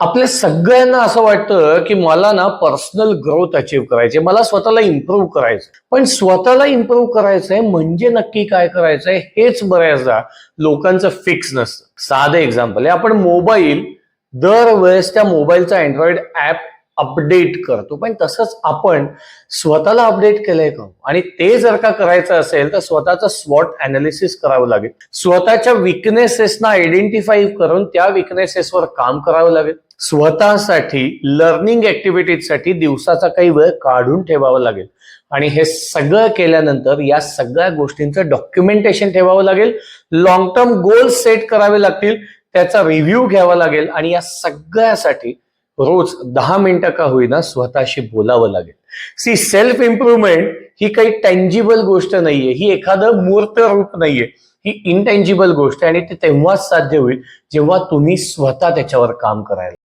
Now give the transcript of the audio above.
आपल्या सगळ्यांना असं वाटतं की मला ना पर्सनल ग्रोथ अचीव करायची मला स्वतःला इम्प्रूव्ह करायचं पण स्वतःला इम्प्रूव्ह करायचंय म्हणजे नक्की काय करायचंय हेच बऱ्याचदा लोकांचं फिक्स नसतं. साधं एक्झाम्पल आहे. आपण मोबाईल दरवेळेस त्या मोबाईलचा अँड्रॉइड ऍप अपडेट करतो. पण तसंच आपण स्वतःला अपडेट केलंय का? आणि ते जर का करायचं असेल तर स्वतःचं स्वॉट अनालिसिस करावं लागेल. स्वतःच्या विकनेसेसना आयडेंटिफाई करून त्या विकनेसेसवर काम करावं लागेल. स्वतःसाठी लर्निंग ऍक्टिव्हिटीजसाठी दिवसाचा काही वेळ काढून ठेवावा लागेल. आणि हे सगळं केल्यानंतर या सगळ्या गोष्टींचं डॉक्युमेंटेशन ठेवावं लागेल. लॉंग टर्म गोल सेट करावे लागतील त्याचा रिव्ह्यू घ्यावा लागेल आणि या सगळ्यासाठी रोज दहा मिनिटं का होईना स्वतःशी बोलावं लागेल. सी सेल्फ इम्प्रुव्हमेंट ही काही टेंजिबल गोष्ट नाहीये. ही एखादं मूर्त रूप नाहीये. ही इनटेंजिबल गोष्ट आहे आणि ते तेव्हाच साध्य होईल जेव्हा तुम्ही स्वतः त्याच्यावर काम करायला